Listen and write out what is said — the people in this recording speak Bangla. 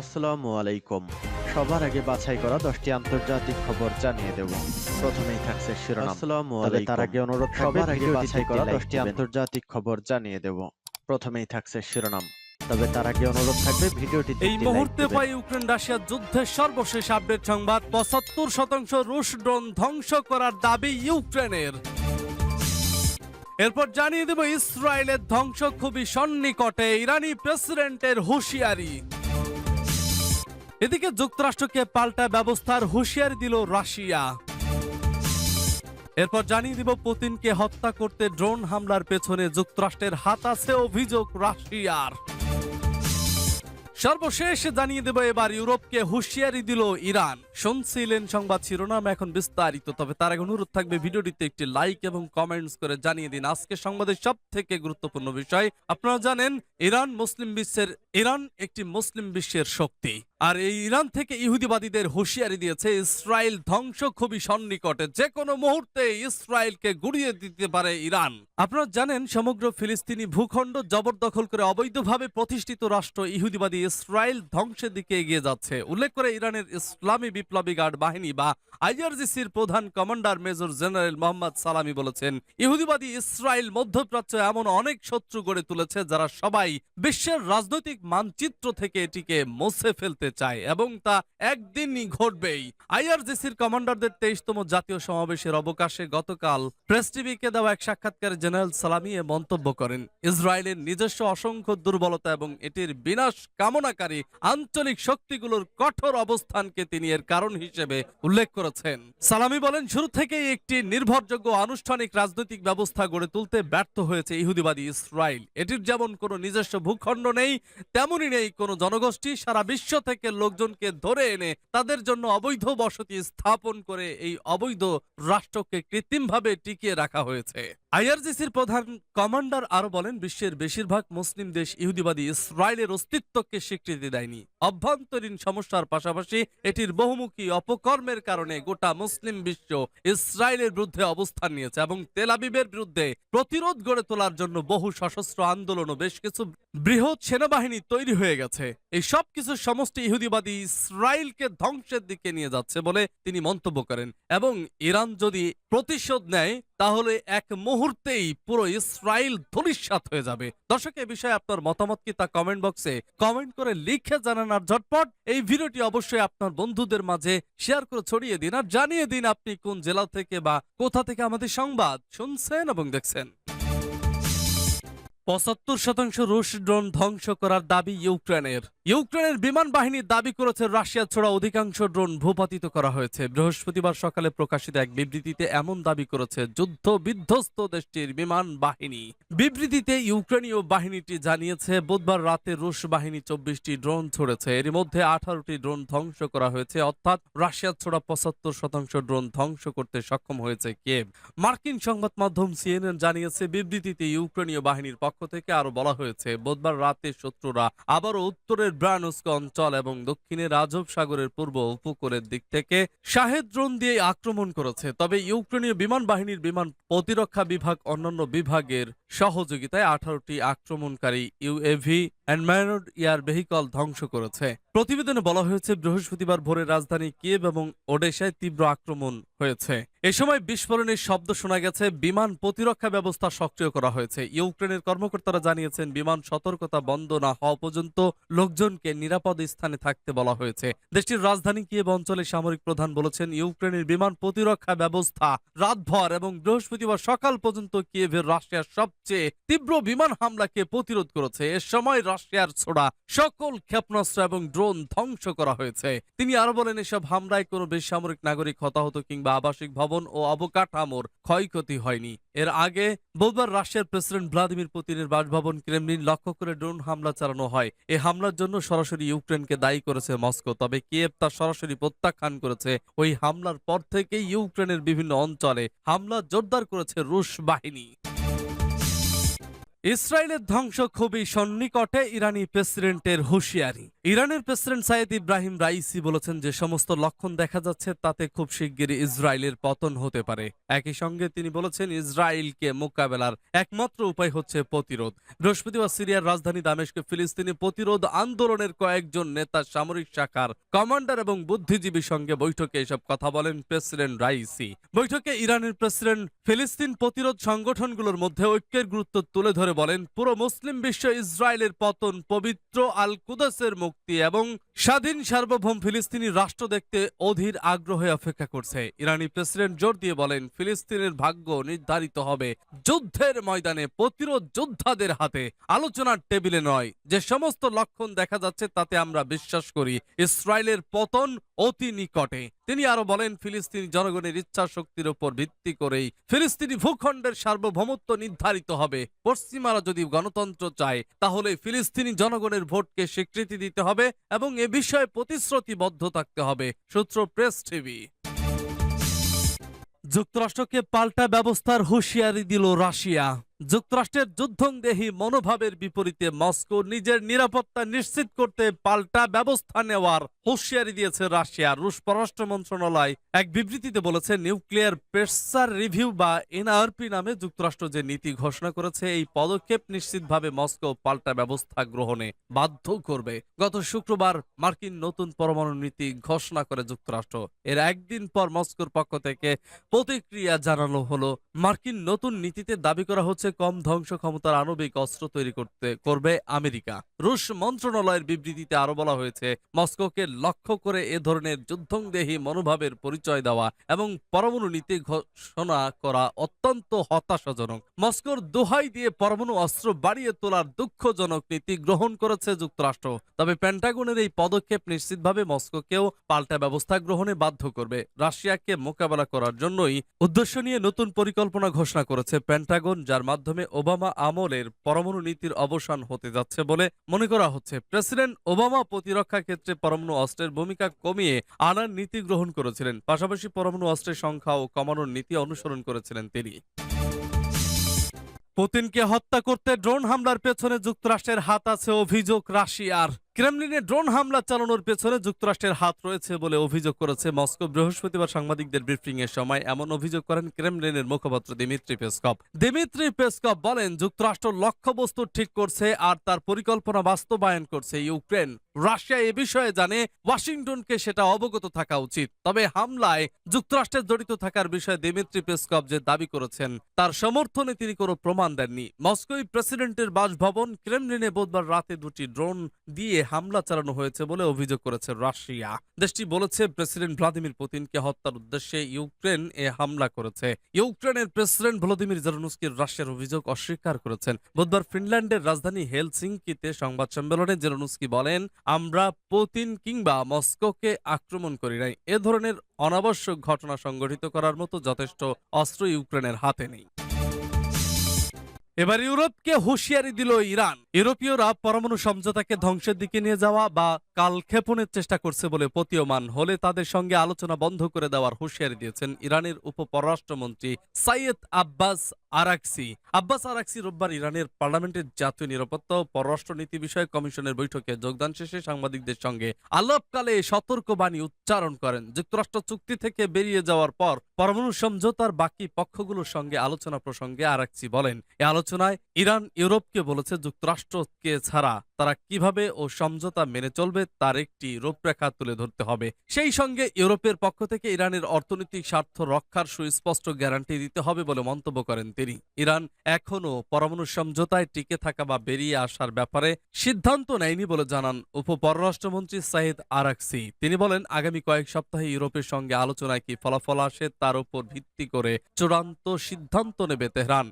আসসালামু আলাইকুম। সবার আগে বাছাই করা দশটি আন্তর্জাতিক খবর জানিয়ে দেব। প্রথমেই থাকছে শিরোনাম। আসসালামু আলাইকুম তার আগে অনুরোধ সবার আগে বাছাই করা দশটি আন্তর্জাতিক খবর জানিয়ে দেব। প্রথমেই থাকছে শিরোনাম। তবে তার আগে অনুরোধ থাকবে ভিডিওটিতে এই মুহূর্তে পাই ইউক্রেন রাশিয়ার যুদ্ধের সর্বশেষ আপডেট সংবাদ। পঁচাত্তর শতাংশ রুশ ড্রোন ধ্বংস করার দাবি ইউক্রেনের। এরপর জানিয়ে দেব ইসরায়েলের ধ্বংস খুবই সন্নিকটে। ইরানি প্রেসিডেন্টের হুঁশিয়ারি। এদিকে যুক্তরাষ্ট্রকে পাল্টা ব্যবস্থার হুঁশিয়ারি দিল রাশিয়া। এরপর জানিয়ে দিব পুতিনকে হত্যা করতে ড্রোন হামলার পেছনে যুক্তরাষ্ট্রের হাত আছে অভিযোগ রাশিয়ার। সর্বশেষ জানিয়ে দেব এবার ইউরোপকে হুঁশিয়ারি দিল ইরান। শুনছিলেন সংবাদ শিরোনাম, এখন বিস্তারিত। তবে তার আগে অনুরোধ থাকবে ভিডিওটিতে একটি লাইক এবং কমেন্টস করে জানিয়ে দিন। আজকে সংবাদের সব থেকে গুরুত্বপূর্ণ বিষয়, আপনারা জানেন ইরান মুসলিম বিশ্বের ইরান একটি মুসলিম বিশ্বের শক্তি। আর এই ইরান থেকে ইহুদিবাদীদের হুঁশিয়ারি দিয়েছে, ইসরায়েল ধ্বংস খুবই সন্নিকটে। যে কোনো মুহূর্তে ইসরায়েলকে গুড়িয়ে দিতে পারে ইরান। আপনারা জানেন, সমগ্র ফিলিস্তিনি ভূখণ্ড জবরদখল করে অবৈধভাবে প্রতিষ্ঠিত রাষ্ট্র ইহুদিবাদী ইসরায়েল ধ্বংসের দিকে এগিয়ে যাচ্ছে। উল্লেখ করে ইরানের ইসলামী বিপ্লবী গার্ড বাহিনী বা আইআরজিসির প্রধান কমান্ডার মেজর জেনারেল মোহাম্মদ সালামি বলেছেন, ইহুদিবাদী ইসরায়েল মধ্যপ্রাচ্য এমন অনেক শত্রু গড়ে তুলেছে যারা সবাই বিশ্বের রাজনৈতিক মানচিত্র থেকে এটিকে মুছে ফেলতে চায় এবং তা একদিনই ঘটবেই। আইআরজিসির কমান্ডারদের তেইশতম জাতীয় সমাবেশের অবকাশে গতকাল প্রেস টিভিকে দেওয়া এক সাক্ষাৎকারে জেনারেল সালামি এ মন্তব্য করেন। ইসরায়েলের নিজস্ব অসংখ্য দুর্বলতা এবং এটির বিনাশ কামনাকারী আঞ্চলিক শক্তিগুলোর কঠোর অবস্থানকে তিনি এর কারণ হিসেবে উল্লেখ করেছেন। সালামি বলেন, শুরু থেকেই একটি নির্ভরযোগ্য আনুষ্ঠানিক রাজনৈতিক ব্যবস্থা গড়ে তুলতে ব্যর্থ হয়েছে ইহুদিবাদী ইসরায়েল। এটির যেমন কোনো নিজস্ব ভূখণ্ড নেই, তেমনই নেই কোনো জনগোষ্ঠী সারা বিশ্ব থেকে লোকজনকে ধরে এনে তাদের জন্য অবৈধ বসতি স্থাপন করে এই অবৈধ রাষ্ট্রকে কৃত্রিমভাবে টিকিয়ে রাখা হয়েছে। আইআরজিসির প্রধান কমান্ডার আরও বলেন, বিশ্বের বেশিরভাগ মুসলিম দেশ ইহুদিবাদী ইসরায়েলের অস্তিত্বকে স্বীকৃতি দেয়নি। অভ্যন্তরীণ সমস্যার পাশাপাশি এটির বহুমুখী অপকর্মের কারণে গোটা মুসলিম বিশ্ব ইসরায়েলের বিরুদ্ধে অবস্থান নিয়েছে এবং তেলাবিবের বিরুদ্ধে প্রতিরোধ গড়ে তোলার জন্য বহু সশস্ত্র আন্দোলন ও বেশ কিছু বৃহৎ সেনাবাহিনী তৈরি হয়ে গেছে। এই সব কিছু সমষ্টি ইহুদিবাদী ইসরায়েলকে ধ্বংসের দিকে নিয়ে যাচ্ছে বলে তিনি মন্তব্য করেন এবং ইরান যদি প্রতিশোধ নেয় তাহলে এক মুহূর্তেই পুরো ইসরায়েল ধূলিসাৎ হয়ে যাবে। দর্শক, এ বিষয়ে আপনার মতামত কি তা কমেন্ট বক্সে কমেন্ট করে লিখে জানান আর ঝটপট এই ভিডিওটি অবশ্যই আপনার বন্ধুদের মাঝে শেয়ার করে ছড়িয়ে দিন আর জানিয়ে দিন আপনি কোন জেলা থেকে বা কোথা থেকে আমাদের সংবাদ শুনছেন এবং দেখছেন। পঁচাত্তর শতাংশ রুশ ড্রোন ধ্বংস করার দাবি ইউক্রেনের। ইউক্রেনের বিমান বাহিনী দাবি করেছে রাশিয়া ছোড়া অধিকাংশ ড্রোন ভূপাতিত করা হয়েছে। বৃহস্পতিবার সকালে প্রকাশিত এক বিবৃতিতে এমন দাবি করেছে যুদ্ধ বিধ্বস্ত দেশটির বিমান বাহিনী। বিবৃতিতে ইউক্রেনীয় বাহিনীটি জানিয়েছে, বুধবার রাতে রুশ বাহিনী চব্বিশটি ড্রোন ছড়েছে। এর মধ্যে আঠারোটি ড্রোন ধ্বংস করা হয়েছে, অর্থাৎ রাশিয়ার ছোড়া পঁচাত্তর শতাংশ ড্রোন ধ্বংস করতে সক্ষম হয়েছে কেভ মার্কিন সংবাদ মাধ্যম সিএনএন জানিয়েছে, বিবৃতিতে ইউক্রেনীয় বাহিনীর পক্ষ থেকে আরও বলা হয়েছে, বুধবার রাতে শত্রুরা আবারও উত্তরের ব্রানুস্ক অঞ্চল এবং দক্ষিণের আজব সাগরের পূর্ব উপকূলের দিক থেকে শাহেদ ড্রোন দিয়ে আক্রমণ করেছে। তবে ইউক্রেনীয় বিমান বাহিনীর বিমান প্রতিরক্ষা বিভাগ অন্যান্য বিভাগের সহযোগিতায় আঠারোটি আক্রমণকারী UAV and manned air vehicle ধ্বংস করেছে। প্রতিবেদনে বলা হয়েছে, বৃহস্পতিবার ভোরে রাজধানী কিয়েভ এবং ওডেশায় তীব্র আক্রমণ হয়েছে। এ সময় বিস্ফোরণের শব্দ শোনা গেছে, বিমান প্রতিরক্ষা ব্যবস্থা সক্রিয় করা হয়েছে। ইউক্রেনের কর্মকর্তারা জানিয়েছেন, বিমান সতর্কতা বন্ধ না হওয়া পর্যন্ত লোকজনকে নিরাপদ স্থানে থাকতে বলা হয়েছে। দেশটির রাজধানী কিয়েভ অঞ্চলে সামরিক প্রধান বলেছেন, ইউক্রেনের বিমান প্রতিরক্ষা ব্যবস্থা রাতভর এবং বৃহস্পতিবার সকাল পর্যন্ত কিয়েভের রাশিয়ার সবচেয়ে তীব্র বিমান হামলাকে প্রতিরোধ করেছে। এ সময় রাশিয়ার ছোড়া সকল ক্ষেপণাস্ত্র এবং ড্রোন ধ্বংস করা হয়েছে। তিনি আরও বলেন, এসব হামলায় কোনো বেসামরিক নাগরিক, হতাহত কিংবা আবাসিক ভবন ও অবকাঠামোর ক্ষয়ক্ষতি হয়নি। এর আগে বুধবার রাশিয়ার প্রেসিডেন্ট ভ্লাদিমির পুতিনের বাসভবন ক্রেমলিন লক্ষ্য করে ড্রোন হামলা চালানো হয়। এই হামলার জন্য সরাসরি ইউক্রেনকে দায়ী করেছে মস্কো, তবে কিয়েভ তা সরাসরি প্রত্যাখ্যান করেছে। ওই হামলার পর থেকেই ইউক্রেনের বিভিন্ন অঞ্চলে হামলা জোরদার করেছে রুশ বাহিনী। ইসরায়েলের ধ্বংস খুবই সন্নিকটে ইরানি প্রেসিডেন্টের হুঁশিয়ারি। ইরানের প্রেসিডেন্ট সাইয়েদ ইব্রাহিম রাইসি বলেছেন যে সমস্ত লক্ষণ দেখা যাচ্ছে, তাতে খুব শিগগিরই ইসরায়েলের পতন হতে পারে। একই সঙ্গে তিনি বলেছেন, ইসরায়েলকে মোকাবেলার একমাত্র উপায় হচ্ছে প্রতিরোধ। বৃহস্পতিবার সিরিয়ার রাজধানী দামেশকে ফিলিস্তিনি প্রতিরোধ আন্দোলনের কয়েকজন নেতা সামরিক শাখার কমান্ডার এবং বুদ্ধিজীবীর সঙ্গে বৈঠকে এসব কথা বলেন প্রেসিডেন্ট রাইসি। বৈঠকে ইরানের প্রেসিডেন্ট ফিলিস্তিন প্রতিরোধ সংগঠনগুলোর মধ্যে ঐক্যের গুরুত্ব তুলে ধরে বলেন পুরো মুসলিম বিশ্ব ইসরায়েলের পতন, পবিত্র আল কুদাসের মুক্তি এবং স্বাধীন সার্বভৌম ফিলিস্তিনি রাষ্ট্র দেখতে অধীর আগ্রহে অপেক্ষা করছে। ইরানি প্রেসিডেন্ট জোর দিয়ে বলেন, ফিলিস্তিনের ভাগ্য নির্ধারিত হবে যুদ্ধের ময়দানে প্রতিরোধ যোদ্ধাদের হাতে। আলোচনার টেবিলে নয়, যে সমস্ত লক্ষণ দেখা যাচ্ছে তাতে আমরা বিশ্বাস করি, ইসরায়েলের পতন অতি নিকটে। তিনি আরও বলেন, ফিলিস্তিনি জনগণের ইচ্ছা শক্তির উপর ভিত্তি করেই ফিলিস্তিনি ভূখণ্ডের সার্বভৌমত্ব নির্ধারিত হবে। পশ্চিমারা যদি গণতন্ত্র চায়, তাহলে ফিলিস্তিনি জনগণের ভোটকে স্বীকৃতি দিতে হবে এবং এ বিষয়ে প্রতিশ্রুতিবদ্ধ থাকতে হবে, সূত্র প্রেস টিভি। যুক্তরাষ্ট্রকে পাল্টা ব্যবস্থার হুঁশিয়ারি দিল রাশিয়া। যুক্তরাষ্ট্রের যুদ্ধংদেহী মনোভাবের বিপরীতে মস্কো নিজের নিরাপত্তা নিশ্চিত করতে পাল্টা ব্যবস্থা নেওয়ার হুঁশিয়ারি দিয়েছে রাশিয়া। রুশ পররাষ্ট্র মন্ত্রণালয় এক বিবৃতিতে বলেছে, নিউক্লিয়ার প্রেসার রিভিউ বা এনআরপি নামে যুক্তরাষ্ট্র যে নীতি ঘোষণা করেছে, এই পদক্ষেপ নিশ্চিতভাবে মস্কো পাল্টা ব্যবস্থা গ্রহণে বাধ্য করবে। গত শুক্রবার মার্কিন নতুন পরমাণু নীতি ঘোষণা করে যুক্তরাষ্ট্র। এর একদিন পর মস্কোর পক্ষ থেকে প্রতিক্রিয়া জানানো হলো। মার্কিন নতুন নীতিতে দাবি করা হচ্ছে কম ধ্বংস ক্ষমতার আণবিক অস্ত্র তৈরি করতে করবে আমেরিকা। রুশ মন্ত্রণালয়ের বিবৃতিতে আরও বলা হয়েছে, মস্কোকে লক্ষ্য করে এ ধরনের যুদ্ধংদেহী মনোভাবের পরিচয় দেওয়া এবং পরমাণু নীতি ঘোষণা করা অত্যন্ত হতাশাজনক। মস্কোর দোহাই দিয়ে পরমাণু অস্ত্র বাড়িয়ে তোলার দুঃখজনক নীতি গ্রহণ করেছে যুক্তরাষ্ট্র। তবে পেন্টাগনের এই পদক্ষেপ নিশ্চিতভাবে মস্কোকেও পাল্টা ব্যবস্থা গ্রহণে বাধ্য করবে। রাশিয়াকে মোকাবেলা করার জন্যই উদ্দেশ্য নিয়ে নতুন পরিকল্পনা ঘোষণা করেছে পেন্টাগন, যার মাধ্যমে ওবামা আমলের পরমাণু নীতির অবসান হতে যাচ্ছে বলে মনে করা হচ্ছে। প্রেসিডেন্ট ওবামা প্রতিরক্ষা ক্ষেত্রে পরমাণু অস্ত্রের ভূমিকা কমিয়ে আনার নীতি গ্রহণ করেছিলেন। পাশাপাশি পরমাণু অস্ত্রের সংখ্যা ও কমানোর নীতি অনুসরণ করেছিলেন তিনি। পুতিনকে হত্যা করতে ড্রোন হামলার পেছনে যুক্তরাষ্ট্রের হাত আছে অভিযোগ রাশিয়ার। ক্রেমলিনে ড্রোন হামলা চালানোর পেছনে যুক্তরাষ্ট্রের হাত রয়েছে বলে অভিযোগ করেছে মস্কো। বৃহস্পতিবার সাংবাদিকদের ব্রিফিং এর সময় এমন অভিযোগ করেন ক্রেমলিনের মুখপাত্র দিমিত্রি পেসকপ দিমিত্রি পেসকপ বলেন, যুক্তরাষ্ট্র লক্ষ্যবস্তু ঠিক করছে আর তার পরিকল্পনা বাস্তবায়ন করছে ইউক্রেন। রাশিয়া এ বিষয়ে জানে, ওয়াশিংটনকে সেটা অবগত থাকা উচিত। তবে হামলায় যুক্তরাষ্ট্রের জড়িত থাকার বিষয়ে দিমিত্রি পেসকপ যে দাবি করেছেন, তার সমর্থনে তিনি কোনো প্রমাণ দেননি। মস্কোই প্রেসিডেন্টের বাসভবন ক্রেমলিনে বুধবার রাতে দুটি ড্রোন দিয়ে হামলা চালানো হয়েছে বলে অভিযোগ করেছে রাশিয়া। দেশটি বলেছে, প্রেসিডেন্ট ভ্লাদিমির পুতিনকে হত্যার উদ্দেশ্যে ইউক্রেন এ হামলা করেছে। ইউক্রেনের প্রেসিডেন্ট ভলোদিমির জেলনস্কির রাশিয়ার অভিযোগ অস্বীকার করেছেন। বুধবার ফিনল্যান্ডের রাজধানী হেলসিঙ্কিতে সংবাদ সম্মেলনে জেলনস্কি বলেন, আমরা পুতিন কিংবা মস্কোকে আক্রমণ করি নাই। এ ধরনের অনাবশ্যক ঘটনা সংঘটিত করার মতো যথেষ্ট অস্ত্র ইউক্রেনের হাতে নেই। এবার ইউরোপকে হুঁশিয়ারি দিল ইরান। ইউরোপীয়রা পরমাণু সমঝোতাকে ধ্বংসের দিকে নিয়ে যাওয়া বা কালক্ষেপণের চেষ্টা করছে বলে প্রতীয়মান হলে তাদের সঙ্গে আলোচনা বন্ধ করে দেওয়ার হুঁশিয়ারি দিয়েছেন ইরানের উপ পররাষ্ট্রমন্ত্রী সাইয়েদ আব্বাস আরাকসি। আব্বাস আরাকসি রোববার ইরানের পার্লামেন্টের জাতীয় নিরাপত্তা ও পররাষ্ট্র নীতি বিষয়ক কমিশনের বৈঠকে যোগদান শেষে সাংবাদিকদের সঙ্গে আলাপকালে সতর্কবাণী উচ্চারণ করেন। যুক্তরাষ্ট্র চুক্তি থেকে বেরিয়ে যাওয়ার পর পরমাণু সমঝোতার বাকি পক্ষগুলোর সঙ্গে আলোচনা প্রসঙ্গে আরাকসি বলেন, এ আলোচনায় ইরান ইউরোপকে বলেছে যুক্তরাষ্ট্রকে ছাড়া তারা কীভাবে ও সমঝোতা মেনে চলবে তার একটি রূপরেখা তুলে ধরতে হবে। সেই সঙ্গে ইউরোপের পক্ষ থেকে ইরানের অর্থনৈতিক স্বার্থ রক্ষার সুস্পষ্ট গ্যারান্টি দিতে হবে বলে মন্তব্য করেন তিনি। ইরান এখনও পরমাণু সমঝোতায় টিকে থাকা বা বেরিয়ে আসার ব্যাপারে সিদ্ধান্ত নেয়নি বলে জানান উপ পররাষ্ট্রমন্ত্রী সাইদ আরাকসি। তিনি বলেন, আগামী কয়েক সপ্তাহে ইউরোপের সঙ্গে আলোচনায় কি ফলাফল আসে তার উপর ভিত্তি করে চূড়ান্ত সিদ্ধান্ত নেবে তেহরান।